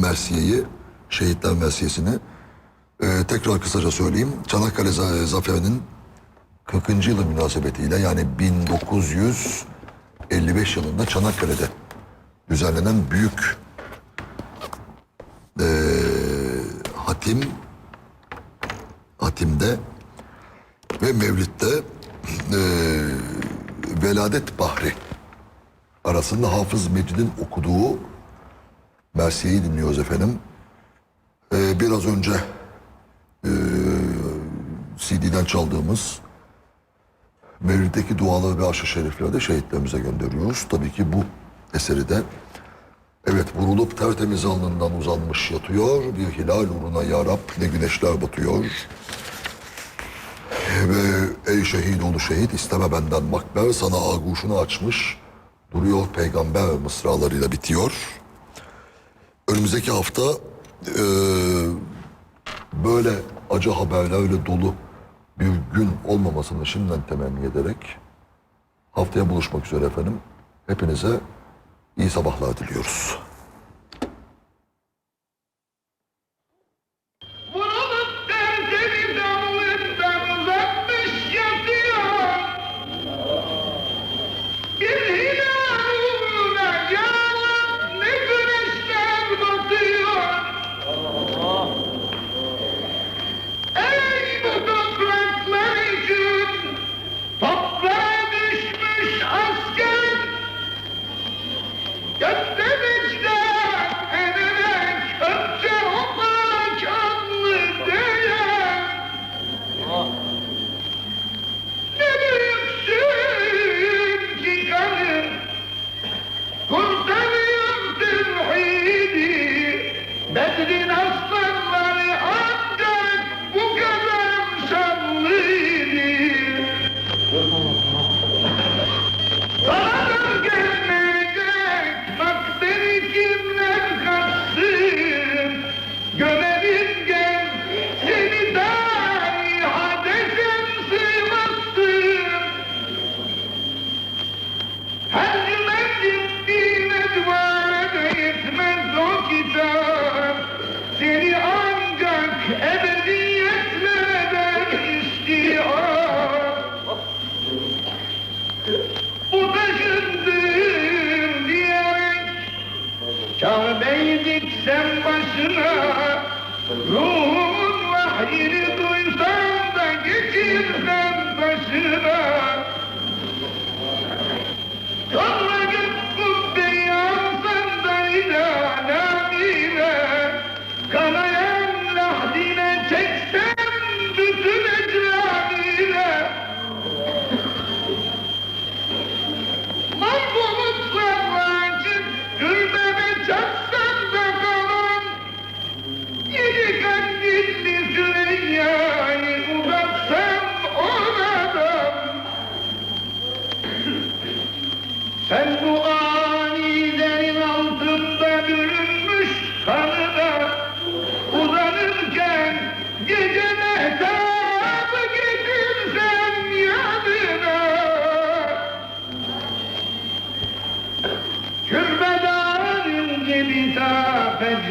Mersiye'yi, Şehitler Mersiyesi'ni. Ee, tekrar kısaca söyleyeyim. Çanakkale za- Zaferi'nin 40. yılı münasebetiyle yani 1955 yılında Çanakkale'de düzenlenen büyük ee, hatim hatimde ve Mevlid'de ee, Veladet Bahri arasında Hafız Mecid'in okuduğu Mersiye'yi dinliyoruz efendim. Ee, biraz önce ee, CD'den çaldığımız Mevlid'deki duaları ve aşı şerifleri de şehitlerimize gönderiyoruz. Tabii ki bu eseri de evet vurulup tertemiz alnından uzanmış yatıyor. Bir hilal uğruna ya Rab ne güneşler batıyor. Ve ey şehit oğlu şehit isteme benden makber sana aguşunu açmış. Duruyor peygamber mısralarıyla bitiyor. Önümüzdeki hafta eee, böyle acı haberlerle dolu bir gün olmamasını şimdiden temenni ederek haftaya buluşmak üzere efendim. Hepinize iyi sabahlar diliyoruz. அழுகினார் bu taşındım diyerek Kabe'yi diksem başına Ruhumun vahyini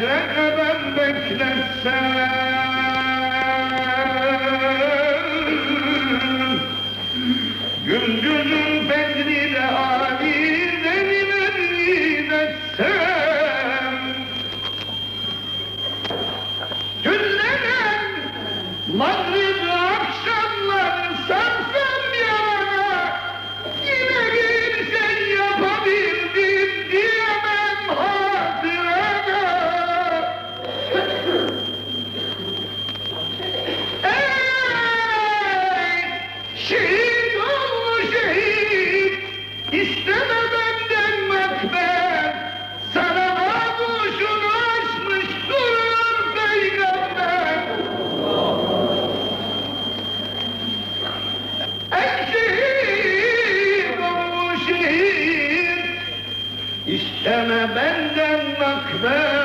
ta fecre kadar bekletsen Gündüzün fecri de halim benden makbel